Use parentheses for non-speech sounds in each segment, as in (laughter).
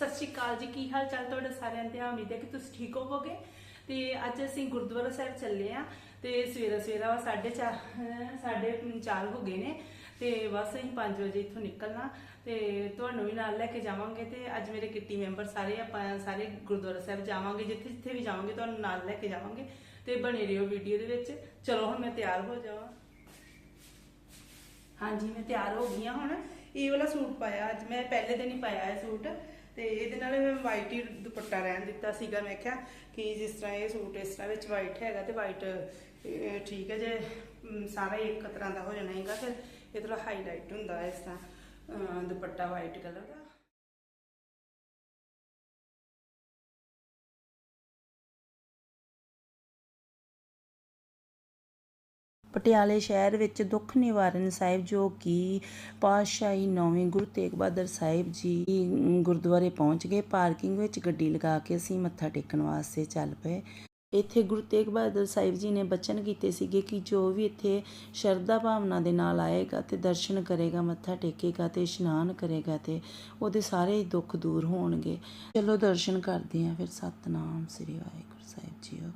ਸਤਿ ਸ਼੍ਰੀ ਅਕਾਲ ਜੀ, ਕੀ ਹਾਲ ਚਾਲ ਤੁਹਾਡਾ ਸਾਰਿਆਂ ਦੇ? ਉਮੀਦ ਹੈ ਕਿ ਤੁਸੀਂ ਠੀਕ ਹੋਵੋਗੇ। ਤੇ ਅੱਜ ਅਸੀਂ ਗੁਰਦੁਆਰਾ ਸਾਹਿਬ ਚੱਲੇ ਆ ਤੇ ਸਵੇਰਾ ਸਵੇਰਾ 4:30 ਸਾਢੇ ਚਾਰ ਹੋ ਗਏ ਨੇ ਤੇ ਬਸ ਅਸੀਂ 5 ਵਜੇ ਇੱਥੋਂ ਨਿਕਲਣਾ ਤੇ ਤੁਹਾਨੂੰ ਵੀ ਨਾਲ ਲੈ ਕੇ ਜਾਵਾਂਗੇ ਤੇ ਅੱਜ ਮੇਰੇ ਕਿੱਟੀ ਮੈਂਬਰ ਸਾਰੇ ਆਪਾਂ ਸਾਰੇ ਗੁਰਦੁਆਰਾ ਸਾਹਿਬ ਜਾਵਾਂਗੇ, ਜਿੱਥੇ ਜਿੱਥੇ ਵੀ ਜਾਵਾਂਗੇ ਤੁਹਾਨੂੰ ਨਾਲ ਲੈ ਕੇ ਜਾਵਾਂਗੇ ਤੇ ਬਣੇ ਰਹੋ ਵੀਡੀਓ ਦੇ ਵਿੱਚ। ਚਲੋ, ਹੁਣ ਮੈਂ ਤਿਆਰ ਹੋ ਜਾਵਾਂ। ਹਾਂਜੀ, ਮੈਂ ਤਿਆਰ ਹੋ ਗਈ ਹਾਂ ਹੁਣ। ਇਹ ਵਾਲਾ ਸੂਟ ਪਾਇਆ, ਅੱਜ ਮੈਂ ਪਹਿਲੇ ਦਿਨ ਹੀ ਪਾਇਆ ਇਹ ਸੂਟ। ਤੇ ਇਹਦੇ ਨਾਲ ਮੈਂ ਵਾਈਟ ਹੀ ਦੁਪੱਟਾ ਰਹਿਣ ਦਿੱਤਾ ਸੀਗਾ। ਮੈਂ ਕਿਹਾ ਕਿ ਜਿਸ ਤਰ੍ਹਾਂ ਇਹ ਸੂਟ ਇਸ ਤਰ੍ਹਾਂ ਵਿੱਚ ਵਾਈਟ ਹੈਗਾ ਤੇ ਵਾਈਟ ਠੀਕ ਹੈ ਜੇ ਸਾਰਾ ਇੱਕ ਤਰ੍ਹਾਂ ਦਾ ਹੋ ਜਾਣਾ ਹੈਗਾ, ਫਿਰ ਇਹ ਥੋੜਾ ਹਾਈਲਾਈਟ ਹੁੰਦਾ ਇਸ ਤਰ੍ਹਾਂ ਦੁਪੱਟਾ ਵਾਈਟ ਕਲਰ ਦਾ। ਪਟਿਆਲੇ ਸ਼ਹਿਰ ਵਿੱਚ ਦੁੱਖ ਨਿਵਾਰਨ ਸਾਹਿਬ ਜੋ ਕਿ ਪਾਤਸ਼ਾਹੀ ਨੌਵੇਂ ਗੁਰੂ ਤੇਗ ਬਹਾਦਰ ਸਾਹਿਬ ਜੀ ਗੁਰਦੁਆਰੇ ਪਹੁੰਚ ਗਏ, ਪਾਰਕਿੰਗ ਵਿੱਚ ਗੱਡੀ ਲਗਾ ਕੇ ਅਸੀਂ ਮੱਥਾ ਟੇਕਣ ਵਾਸਤੇ ਚੱਲ ਪਏ। ਇੱਥੇ ਗੁਰੂ ਤੇਗ ਬਹਾਦਰ ਸਾਹਿਬ ਜੀ ਨੇ ਬਚਨ ਕੀਤੇ ਸੀਗੇ ਕਿ ਜੋ ਵੀ ਇੱਥੇ ਸ਼ਰਧਾ ਭਾਵਨਾ ਦੇ ਨਾਲ ਆਏਗਾ ਤੇ ਦਰਸ਼ਨ ਕਰੇਗਾ, ਮੱਥਾ ਟੇਕੇਗਾ ਤੇ ਇਸ਼ਨਾਨ ਕਰੇਗਾ ਤੇ ਉਹਦੇ ਸਾਰੇ ਹੀ ਦੁੱਖ ਦੂਰ ਹੋਣਗੇ। ਚਲੋ ਦਰਸ਼ਨ ਕਰਦੇ ਆਂ ਫਿਰ। ਸਤਨਾਮ ਸ੍ਰੀ ਵਾਹਿਗੁਰੂ ਸਾਹਿਬ ਜੀਓ।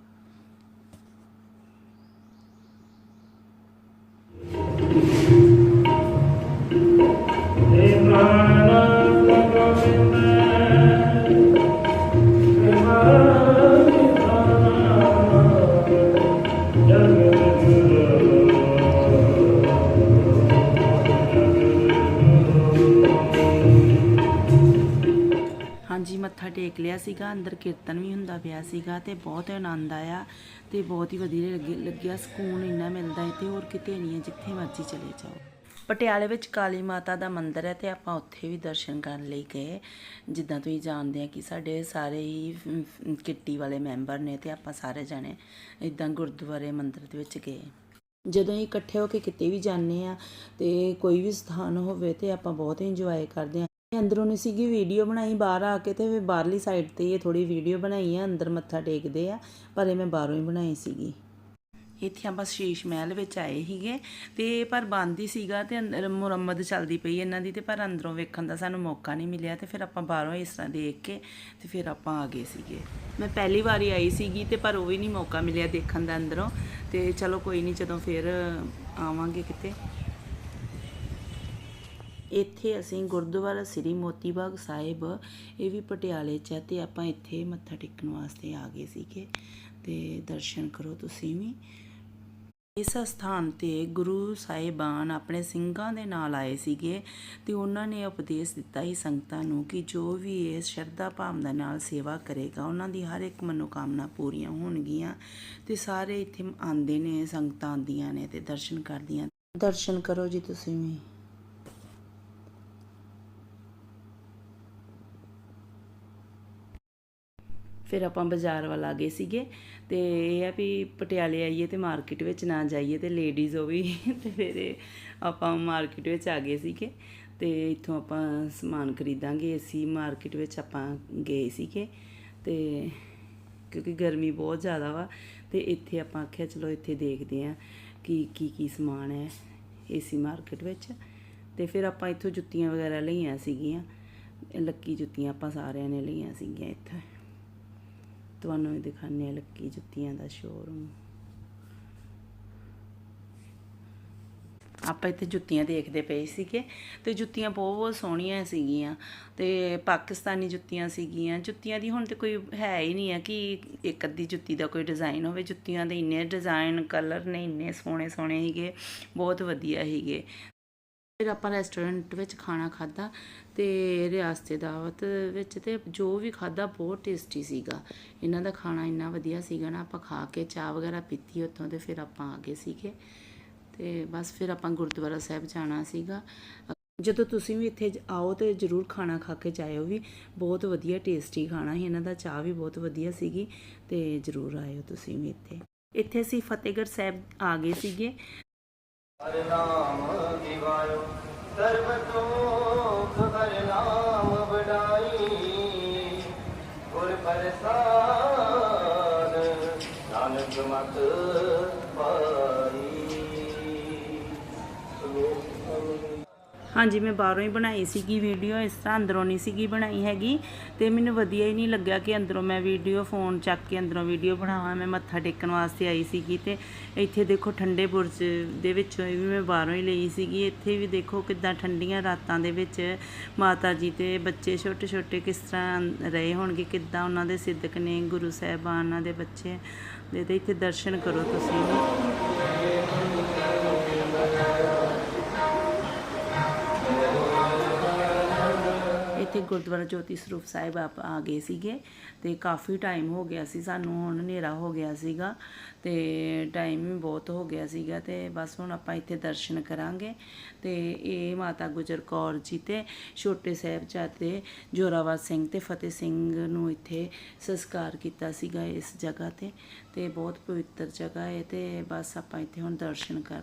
ਹਾਂਜੀ, ਮੱਥਾ ਟੇਕ ਲਿਆ ਸੀਗਾ, ਅੰਦਰ ਕੀਰਤਨ ਵੀ ਹੁੰਦਾ ਪਿਆ ਸੀਗਾ ਤੇ ਬਹੁਤ ਆਨੰਦ ਆਇਆ ਤੇ ਬਹੁਤ ਹੀ ਵਧੀਆ ਲੱਗੇ- ਲੱਗਿਆ ਸਕੂਨ ਇੰਨਾ ਮਿਲਦਾ ਹੈ ਤੇ ਹੋਰ ਕਿਤੇ ਨਹੀਂ ਹੈ, ਜਿੱਥੇ ਮਰਜ਼ੀ ਚਲੇ ਜਾਓ। ਪਟਿਆਲੇ ਵਿੱਚ ਕਾਲੀ ਮਾਤਾ ਦਾ ਮੰਦਿਰ ਹੈ ਤੇ ਆਪਾਂ ਉੱਥੇ ਵੀ ਦਰਸ਼ਨ ਕਰਨ ਲਈ ਗਏ। ਜਿੱਦਾਂ ਤੁਸੀਂ ਜਾਣਦੇ ਆ ਕਿ ਸਾਡੇ ਸਾਰੇ ਹੀ ਕਿੱਟੀ ਵਾਲੇ ਮੈਂਬਰ ਨੇ ਤੇ ਆਪਾਂ ਸਾਰੇ ਜਾਣੇ ਇਦਾਂ ਗੁਰਦੁਆਰੇ ਮੰਦਿਰ ਦੇ ਵਿੱਚ ਗਏ। ਜਦੋਂ ਅਸੀਂ ਇਕੱਠੇ ਹੋ ਕੇ ਕਿਤੇ ਵੀ ਜਾਂਦੇ ਆ ਤੇ ਕੋਈ ਵੀ ਸਥਾਨ ਹੋਵੇ ਤੇ ਆਪਾਂ ਬਹੁਤ ਇੰਜੋਏ ਕਰਦੇ ਆ। ਅੰਦਰੋਂ ਨਹੀਂ ਸੀਗੀ ਵੀਡੀਓ ਬਣਾਈ, ਬਾਹਰ ਆ ਕੇ ਤੇ ਬਾਹਰਲੀ ਸਾਈਡ ਤੇ ਇਹ ਥੋੜੀ ਵੀਡੀਓ ਬਣਾਈ ਆ, ਅੰਦਰ ਮੱਥਾ ਟੇਕਦੇ ਆ, ਪਰ ਇਹ ਮੈਂ ਬਾਹਰੋਂ ਹੀ ਬਣਾਈ ਸੀਗੀ। ਇੱਥੇ ਆਪਾਂ ਸ਼ੀਸ਼ ਮਹਿਲ ਵਿੱਚ ਆਏ ਸੀਗੇ ਤੇ ਪਰ ਬੰਦ ਹੀ ਸੀਗਾ ਤੇ ਅੰਦਰ ਮੁਰੰਮਤ ਚੱਲਦੀ ਪਈ ਇਹਨਾਂ ਦੀ ਤੇ ਪਰ ਅੰਦਰੋਂ ਵੇਖਣ ਦਾ ਸਾਨੂੰ ਮੌਕਾ ਨਹੀਂ ਮਿਲਿਆ ਤੇ ਫਿਰ ਆਪਾਂ ਬਾਹਰੋਂ ਇਸ ਤਰ੍ਹਾਂ ਦੇਖ ਕੇ ਤੇ ਫਿਰ ਆਪਾਂ ਆ ਗਏ ਸੀਗੇ। ਮੈਂ ਪਹਿਲੀ ਵਾਰੀ ਆਈ ਸੀਗੀ ਤੇ ਪਰ ਉਹ ਵੀ ਨਹੀਂ ਮੌਕਾ ਮਿਲਿਆ ਦੇਖਣ ਦਾ ਅੰਦਰੋਂ ਤੇ ਚਲੋ ਕੋਈ ਨਹੀਂ ਜਦੋਂ ਫਿਰ ਆਵਾਂਗੇ ਕਿਤੇ। ਇੱਥੇ ਅਸੀਂ ਗੁਰਦੁਆਰਾ ਸ੍ਰੀ ਮੋਤੀ ਬਾਗ ਸਾਹਿਬ, ਇਹ ਵੀ ਪਟਿਆਲੇ 'ਚ ਹੈ ਤੇ ਆਪਾਂ ਇੱਥੇ ਮੱਥਾ ਟੇਕਣ ਵਾਸਤੇ ਆ ਗਏ ਸੀਗੇ। ਤੇ ਦਰਸ਼ਨ ਕਰੋ ਤੁਸੀਂ ਵੀ। ਇਸ ਸਥਾਨ ਤੇ ਗੁਰੂ ਸਾਹਿਬਾਨ ਆਪਣੇ ਸਿੰਘਾਂ ਦੇ ਨਾਲ ਆਏ ਸੀਗੇ ਤੇ ਉਹਨਾਂ ਨੇ ਉਪਦੇਸ਼ ਦਿੱਤਾ ਸੀ ਸੰਗਤਾਂ ਨੂੰ ਕਿ ਜੋ ਵੀ ਇਸ ਸ਼ਰਧਾ ਭਾਵਨਾ ਨਾਲ ਸੇਵਾ ਕਰੇਗਾ, ਉਹਨਾਂ ਦੀ ਹਰ ਇੱਕ ਮਨੋਕਾਮਨਾ ਪੂਰੀਆਂ ਹੋਣਗੀਆਂ ਤੇ ਸਾਰੇ ਇੱਥੇ ਆਉਂਦੇ ਨੇ, ਸੰਗਤਾਂ ਆਉਂਦੀਆਂ ਨੇ ਤੇ ਦਰਸ਼ਨ ਕਰਦੀਆਂ ਦਰਸ਼ਨ ਕਰੋ ਜੀ ਤੁਸੀਂ ਵੀ। ਫਿਰ ਆਪਾਂ ਬਾਜ਼ਾਰ ਵੱਲ ਆ ਗਏ ਸੀਗੇ ਤੇ ਇਹ ਆ ਵੀ ਪਟਿਆਲੇ ਆਈਏ ਤੇ ਮਾਰਕੀਟ ਵਿੱਚ ਨਾ ਜਾਈਏ ਤੇ ਲੇਡੀਜ਼ ਉਹ ਵੀ (laughs) ਤੇ ਫਿਰ ਆਪਾਂ ਮਾਰਕੀਟ ਵਿੱਚ ਆ ਗਏ ਸੀਗੇ ਤੇ ਇੱਥੋਂ ਆਪਾਂ ਸਮਾਨ ਖਰੀਦਾਂਗੇ। ਅਸੀਂ ਮਾਰਕੀਟ ਵਿੱਚ ਆਪਾਂ ਗਏ ਸੀਗੇ ਤੇ ਕਿਉਂਕਿ ਗਰਮੀ ਬਹੁਤ ਜ਼ਿਆਦਾ ਵਾ ਤੇ ਇੱਥੇ ਆਪਾਂ ਆਖਿਆ ਚਲੋ ਇੱਥੇ ਦੇਖਦੇ ਆ ਕਿ ਕੀ ਕੀ ਸਮਾਨ ਹੈ ਏਸੀ ਮਾਰਕੀਟ ਵਿੱਚ। ਤੇ ਫਿਰ ਆਪਾਂ ਇੱਥੋਂ ਜੁੱਤੀਆਂ ਵਗੈਰਾ ਲਈਆਂ ਸੀਗੀਆਂ। ਲੱਕੀ ਜੁੱਤੀਆਂ ਆਪਾਂ ਸਾਰਿਆਂ ਨੇ ਲਈਆਂ ਸੀਗੀਆਂ ਇੱਥੇ। ਤੁਹਾਨੂੰ ਵੀ ਦਿਖਾਉਂਦੇ ਆ ਲੱਕੀ ਜੁੱਤੀਆਂ ਦਾ ਸ਼ੋਰੂਮ ਆਪਾਂ ਇੱਥੇ ਜੁੱਤੀਆਂ ਦੇਖਦੇ ਪਏ ਸੀਗੇ ਤੇ ਜੁੱਤੀਆਂ ਬਹੁਤ ਬਹੁਤ ਸੋਹਣੀਆਂ ਸੀਗੀਆਂ ਤੇ ਪਾਕਿਸਤਾਨੀ ਜੁੱਤੀਆਂ ਸੀਗੀਆਂ। ਜੁੱਤੀਆਂ ਦੀ ਹੁਣ ਤੇ ਕੋਈ ਹੈ ਹੀ ਨਹੀਂ ਹੈ ਕਿ ਇੱਕ ਅੱਧੀ ਜੁੱਤੀ ਦਾ ਕੋਈ ਡਿਜ਼ਾਈਨ ਹੋਵੇ। ਜੁੱਤੀਆਂ ਦੇ ਇੰਨੇ ਡਿਜ਼ਾਈਨ ਕਲਰ ਨੇ ਇੰਨੇ ਸੋਹਣੇ ਸੋਹਣੇ ਸੀਗੇ, ਬਹੁਤ ਵਧੀਆ ਸੀਗੇ। ਫਿਰ ਆਪਾਂ ਰੈਸਟੋਰੈਂਟ ਵਿੱਚ ਖਾਣਾ ਖਾਦਾ ਤੇ ਰਿਆਸਤੇ ਦਾਵਤ ਵਿੱਚ ਤੇ ਜੋ ਵੀ ਖਾਦਾ ਬਹੁਤ ਟੇਸਟੀ ਸੀਗਾ। ਇਹਨਾਂ ਦਾ ਖਾਣਾ ਇੰਨਾ ਵਧੀਆ ਸੀਗਾ ਨਾ, ਆਪਾਂ ਖਾ ਕੇ ਚਾਹ ਵਗੈਰਾ ਪੀਤੀ ਉੱਥੋਂ ਤੇ ਫਿਰ ਆਪਾਂ ਆ ਗਏ ਸੀਗੇ। ਤੇ ਬਸ ਫਿਰ ਆਪਾਂ ਗੁਰਦੁਆਰਾ ਸਾਹਿਬ ਜਾਣਾ ਸੀਗਾ। ਜਦੋਂ ਤੁਸੀਂ ਵੀ ਇੱਥੇ ਆਓ ਤੇ ਜਰੂਰ ਖਾਣਾ ਖਾ ਕੇ ਜਾਇਓ ਵੀ। ਬਹੁਤ ਵਧੀਆ ਟੇਸਟੀ ਖਾਣਾ ਸੀ, ਇਹਨਾਂ ਦਾ ਚਾਹ ਵੀ ਬਹੁਤ ਵਧੀਆ ਸੀਗੀ ਤੇ ਜਰੂਰ ਆਇਓ ਤੁਸੀਂ ਵੀ ਇੱਥੇ। ਇੱਥੇ ਅਸੀਂ ਫਤਿਹਗੜ੍ਹ ਸਾਹਿਬ ਆ ਗਏ ਸੀਗੇ। ਹਰਿ ਨਾਮ ਦਿਵਾਇਓ। ਸਰਬ ਤੋਖ ਹਰਿ ਨਾਮ ਵਡਾਈ। ਗੁਰ ਪ੍ਰਸਾਦ ਨਾਨਕ ਮਤ ਹਾਂਜੀ, ਮੈਂ ਬਾਹਰੋਂ ਹੀ ਬਣਾਈ ਸੀਗੀ ਵੀਡੀਓ ਇਸ ਤਰ੍ਹਾਂ ਅੰਦਰੋਂ ਨਹੀਂ ਸੀਗੀ ਬਣਾਈ ਹੈਗੀ। ਤੇ ਮੈਨੂੰ ਵਧੀਆ ਹੀ ਨਹੀਂ ਲੱਗਿਆ ਕਿ ਅੰਦਰੋਂ ਮੈਂ ਵੀਡੀਓ ਫੋਨ ਚੱਕ ਕੇ ਅੰਦਰੋਂ ਵੀਡੀਓ ਬਣਾਵਾਂ। ਮੈਂ ਮੱਥਾ ਟੇਕਣ ਵਾਸਤੇ ਆਈ ਸੀਗੀ ਤੇ ਇੱਥੇ ਦੇਖੋ ਠੰਡੇ ਬੁਰਜ ਦੇ ਵਿੱਚੋਂ ਇਹ ਵੀ ਮੈਂ ਬਾਹਰੋਂ ਹੀ ਲਈ ਸੀਗੀ। ਇੱਥੇ ਵੀ ਦੇਖੋ ਕਿੱਦਾਂ ਠੰਡੀਆਂ ਰਾਤਾਂ ਦੇ ਵਿੱਚ ਮਾਤਾ ਜੀ ਤੇ ਬੱਚੇ ਛੋਟੇ ਛੋਟੇ ਕਿਸ ਤਰ੍ਹਾਂ ਰਹੇ ਹੋਣਗੇ, ਕਿੱਦਾਂ ਉਹਨਾਂ ਦੇ ਸਿੱਧਕ ਨੇ, ਗੁਰੂ ਸਾਹਿਬਾਨਾਂ ਦੇ ਬੱਚੇ। ਦੇ ਇੱਥੇ ਦਰਸ਼ਨ ਕਰੋ ਤੁਸੀਂ ਇੱਥੇ ਗੁਰਦੁਆਰਾ ਜੋਤੀ ਸਰੂਪ ਸਾਹਿਬ ਆਪ ਆ ਗਏ ਸੀਗੇ ਤੇ ਕਾਫੀ ਟਾਈਮ ਹੋ ਗਿਆ ਸੀ, ਸਾਨੂੰ ਹੁਣ ਹਨੇਰਾ ਹੋ ਗਿਆ ਸੀਗਾ ਤੇ ਟਾਈਮ ਵੀ ਬਹੁਤ ਹੋ ਗਿਆ ਸੀਗਾ ਤੇ ਬਸ ਹੁਣ ਆਪਾਂ ਇੱਥੇ ਦਰਸ਼ਨ ਕਰਾਂਗੇ ਤੇ ਇਹ ਮਾਤਾ ਗੁਜਰ ਕੌਰ ਜੀ ਤੇ ਛੋਟੇ ਸਾਹਿਬਜ਼ਾਦੇ ਜੋਰਾਵਰ ਸਿੰਘ ਤੇ ਫਤਿਹ ਸਿੰਘ ਨੂੰ ਇੱਥੇ ਸੰਸਕਾਰ ਕੀਤਾ ਸੀਗਾ ਇਸ ਜਗ੍ਹਾ ਤੇ ਤੇ ਬਹੁਤ ਪਵਿੱਤਰ ਜਗ੍ਹਾ ਹੈ ਤੇ ਬਸ ਆਪਾਂ ਇੱਥੇ ਹੁਣ ਦਰਸ਼ਨ ਕਰ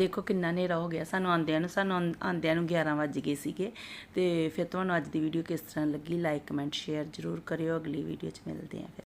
ਦੇਖੋ ਕਿੰਨਾ ਹਨੇਰਾ ਹੋ ਗਿਆ। ਸਾਨੂੰ ਆਂਦਿਆਂ ਨੂੰ, ਸਾਨੂੰ ਆਂ- ਆਂਦਿਆਂ ਨੂੰ 11 ਵੱਜ ਗਏ ਸੀਗੇ। ਤੇ ਫਿਰ ਤੁਹਾਨੂੰ ਅੱਜ ਦੀ ਵੀਡੀਓ ਕਿਸ ਤਰ੍ਹਾਂ ਲੱਗੀ? ਲਾਈਕ ਕਮੈਂਟ ਸ਼ੇਅਰ ਜ਼ਰੂਰ ਕਰਿਓ। ਅਗਲੀ ਵੀਡੀਓ 'ਚ ਮਿਲਦੇ ਹਾਂ ਫਿਰ।